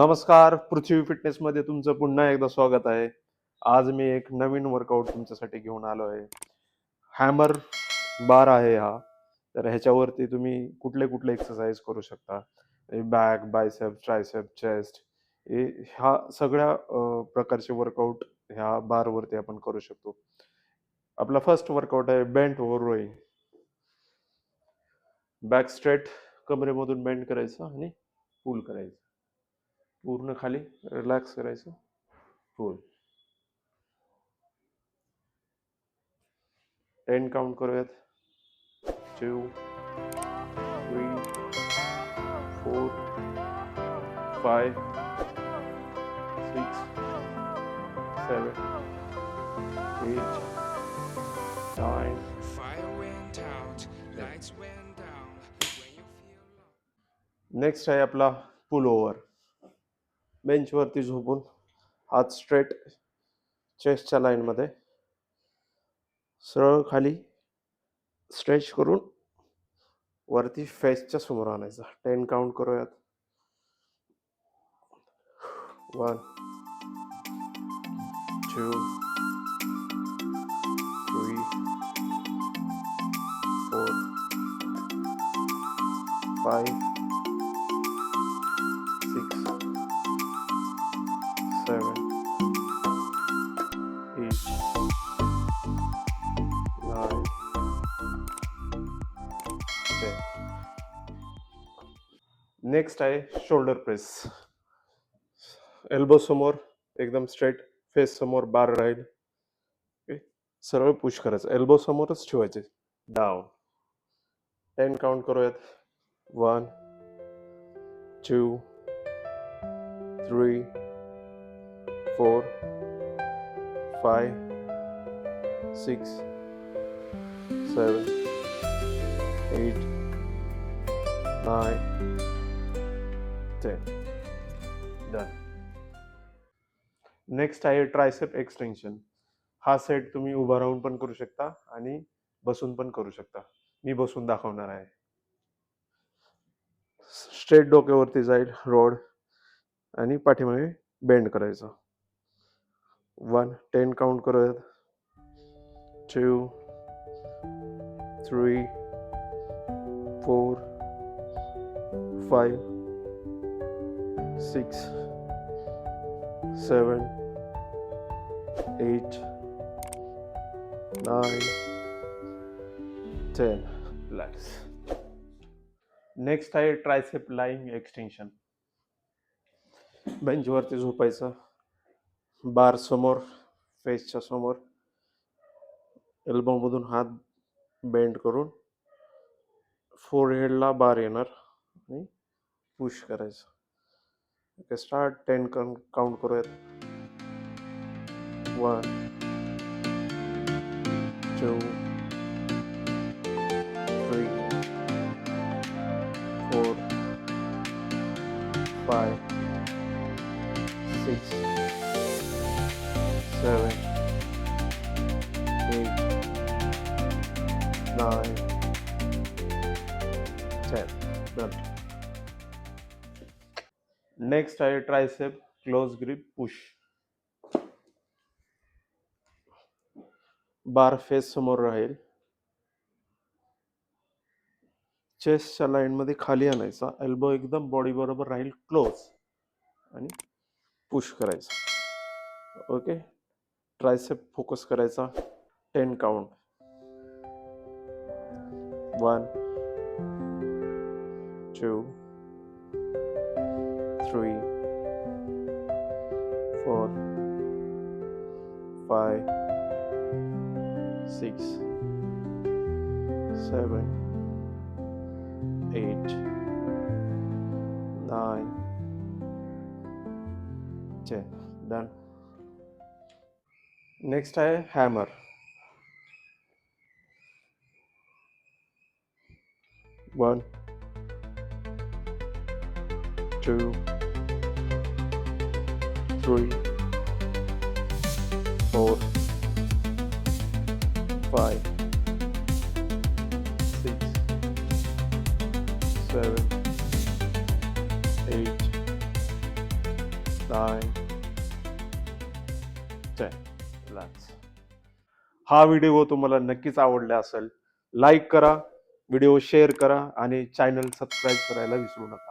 नमस्कार पृथ्वी फिटनेस मध्ये तुमचं पुन्हा एकदा स्वागत आहे. आज मी एक नवीन वर्कआउट तुमच्यासाठी घेऊन आलो आहे. हॅमर बार आहे हा. तर ह्याच्यावरती तुम्ही कुठले कुठले एक्सरसाइज करू शकता. बॅक बायसेप ट्रायसेप चेस्ट ह्या सगळ्या प्रकारचे वर्कआउट ह्या बारवरती आपण करू शकतो. आपला फर्स्ट वर्कआउट आहे bent over rowing back straight कमरेमधून bend करायचं आणि पूल करायचं. पूर्ण खाली रिलॅक्स करायचं. फुल टेन काउंट करूयात. Two three four five six seven eight nine. Next आहे आपला पुल ओव्हर बेंचवरती झोपून हात स्ट्रेट चेस्टच्या लाईनमध्ये सरळ खाली स्ट्रेच करून वरती फेसच्या समोर आणायचा. टेन काउंट करूयात. One two three four five next आहे शोल्डर प्रेस एल्बो समोर एकदम स्ट्रेट फेस समोर बार राहील ओके सरळ पुश करायचं. एल्बो समोरच ठेवायचे. डाऊन टेन काउंट करूयात. One two three four five, six seven eight nine, ten. Done next आहे ट्रायसेप एक्सटेन्शन हा सेट तुम्ही उभा राहून पण करू शकता आणि बसून पण करू शकता. मी बसून दाखवणार आहे. स्ट्रेट डोक्यावरती जाईल रोड आणि पाठीमागे बेंड करायचं. वन टेन काउंट करत. Two three four five six seven eight nine ten relax next आहे ट्रायसेप लाईंग एक्सटेन्शन बेंचवरती झोपायचं बार समोर फेसच्या समोर एल्बोमधून हात बेंड करून फोरहेडला बार येणार आणि पुश करायचं ओके स्टार्ट टेन काउंट करूयात one two three four five six seven eight nine, ten. Done. Next आहे tricep close grip push bar face समोर राहील. चेस्टच्या लाईन मध्ये खाली आणायचा. एल्बो एकदम बॉडी बरोबर राहील क्लोज आणि पुश करायचा. ओके ट्रायसेप फोकस करायचा. Ten count one two three, four, five, six, seven, eight, nine, ten. Done. Next, I hammer. One, two. Three, four, five, six, seven, eight, nine, ten. हा video हो तुम्हाला नक्कीच आवडला असेल like करा video share करा आणि चॅनल सबस्क्राईब करायला विसरू नका